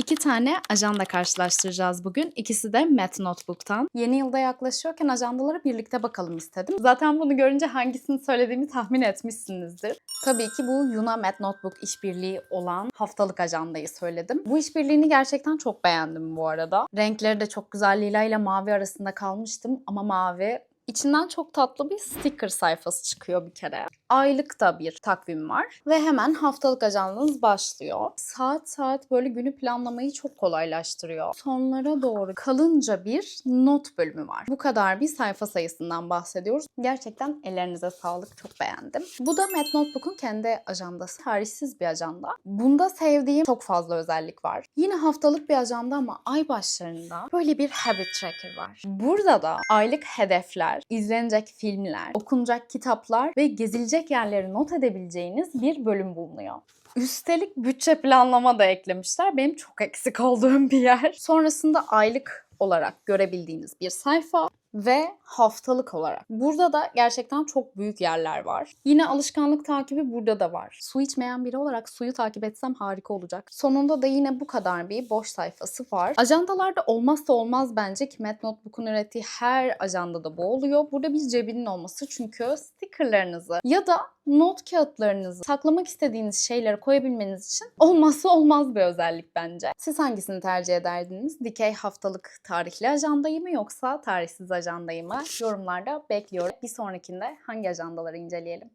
İki tane ajanda karşılaştıracağız bugün. İkisi de Met Notebook'tan. Yeni yılda yaklaşıyorken ajandalara birlikte bakalım istedim. Zaten bunu görünce hangisini söylediğimi tahmin etmişsinizdir. Tabii ki bu Yuna Met Notebook işbirliği olan haftalık ajandayı söyledim. Bu işbirliğini gerçekten çok beğendim bu arada. Renkleri de çok güzel. Lila ile mavi arasında kalmıştım ama mavi İçinden çok tatlı bir sticker sayfası çıkıyor bir kere. Aylık da bir takvim var ve hemen haftalık ajandanız başlıyor. Saat saat böyle günü planlamayı çok kolaylaştırıyor. Sonlara doğru kalınca bir not bölümü var. Bu kadar bir sayfa sayısından bahsediyoruz. Gerçekten ellerinize sağlık. Çok beğendim. Bu da Met Notebook'un kendi ajandası. Tarihsiz bir ajanda. Bunda sevdiğim çok fazla özellik var. Yine haftalık bir ajanda ama ay başlarında böyle bir habit tracker var. Burada da aylık hedefler, izlenecek filmler, okunacak kitaplar ve gezilecek yerleri not edebileceğiniz bir bölüm bulunuyor. Üstelik bütçe planlama da eklemişler. Benim çok eksik olduğum bir yer. Sonrasında aylık olarak görebildiğiniz bir sayfa ve haftalık olarak. Burada da gerçekten çok büyük yerler var. Yine alışkanlık takibi burada da var. Su içmeyen biri olarak suyu takip etsem harika olacak. Sonunda da yine bu kadar bir boş sayfası var. Ajandalarda olmazsa olmaz bence ki Met Notebook'un ürettiği her ajandada bu oluyor. Burada bir cebinin olması çünkü stickerlarınızı ya da not kağıtlarınızı saklamak istediğiniz şeyleri koyabilmeniz için olmazsa olmaz bir özellik bence. Siz hangisini tercih ederdiniz? Dikey haftalık tarihli ajandayı mı yoksa tarihsiz ajandayı mı? Yorumlarda bekliyorum. Bir sonrakinde hangi ajandaları inceleyelim?